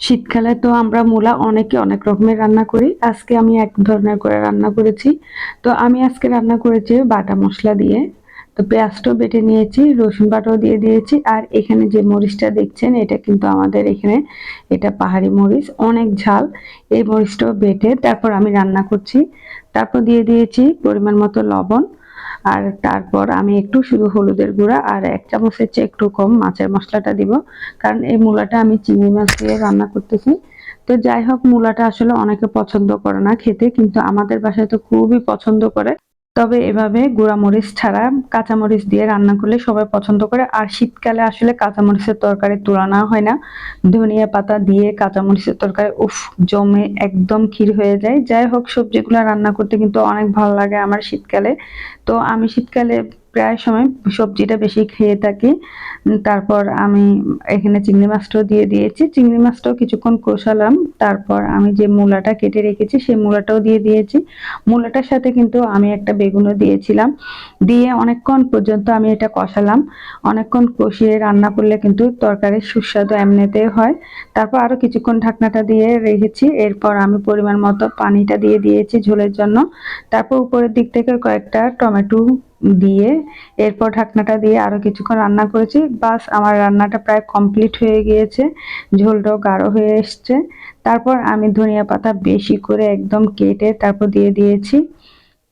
শীতকালে তো আমরা মূলা অনেকে অনেক রকমের রান্না করি। আজকে আমি এক ধরনের করে রান্না করেছি। তো আমি আজকে রান্না করেছি বাটা মশলা দিয়ে। তো পেঁয়াজটাও বেটে নিয়েছি, রসুন বাটাও দিয়ে দিয়েছি। আর এখানে যে মরিচটা দেখছেন, এটা কিন্তু আমাদের এখানে, এটা পাহাড়ি মরিচ, অনেক ঝাল। এই মরিচটাও বেটে তারপর আমি রান্না করছি। তারপর দিয়ে দিয়েছি পরিমাণ মতো লবণ। আর তারপর আমি একটু শুধু হলুদের গুঁড়া আর এক চামচের চেয়ে একটু কম মাছের মশলাটা দিব, কারণ এই মূলাটা আমি চিংড়ি মাছ দিয়ে রান্না করতেছি। তো যাই হোক, মূলাটা আসলে অনেকে পছন্দ করে না খেতে, কিন্তু আমাদের বাসায় তো খুবই পছন্দ করে। তবে এভাবে গুঁড়ামরিচ ছাড়া কাঁচামরিচ দিয়ে রান্না করলে সবাই পছন্দ করে। আর শীতকালে আসলে কাঁচামরিচের তরকারি তুলনা হয় না। ধনিয়া পাতা দিয়ে কাঁচামরিচের তরকারি, উফ, জমে একদম ক্ষীর হয়ে যায়। যাই হোক, সবজিগুলো রান্না করতে কিন্তু অনেক ভালো লাগে আমার শীতকালে। তো আমি শীতকালে প্রায় সময় সবজিটা বেশি খেয়ে থাকি। তারপর আমি এখানে চিংড়ি মাছটাও দিয়ে দিয়েছি। চিংড়ি মাছটাও কিছুক্ষণ কষালাম। তারপর আমি যে মূলাটা কেটে রেখেছি, সেই মূলাটাও দিয়ে দিয়েছি। মূলাটার সাথে কিন্তু আমি একটা বেগুনও দিয়েছিলাম। দিয়ে অনেকক্ষণ পর্যন্ত আমি এটা কষালাম। অনেকক্ষণ কষিয়ে রান্না করলে কিন্তু তরকারির সুস্বাদু এমনিতে হয়। তারপর আরও কিছুক্ষণ ঢাকনাটা দিয়ে রেখেছি। এরপর আমি পরিমাণ মতো পানিটা দিয়ে দিয়েছি ঝোলের জন্য। তারপর উপরের দিক থেকে কয়েকটা টমেটো দিয়ে এরপর ঢাকনাটা দিয়ে আরও কিছুক্ষণ রান্না করেছি। বাস আমার রান্নাটা প্রায় কমপ্লিট হয়ে গিয়েছে। ঝোলটাও গাঢ় হয়ে এসছে। তারপর আমি ধনিয়া পাতা বেশি করে একদম কেটে তারপর দিয়ে দিয়েছি।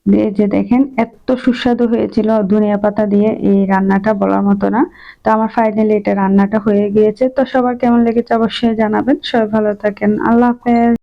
দিয়ে যে দেখেন এত সুস্বাদু হয়েছিল ধনিয়া পাতা দিয়ে এই রান্নাটা বলার মতো না। তো আমার ফাইনালি এটা রান্নাটা হয়ে গিয়েছে। তো সবার কেমন লেগেছে অবশ্যই জানাবেন। সবাই ভালো থাকেন। আল্লাহ হাফেজ।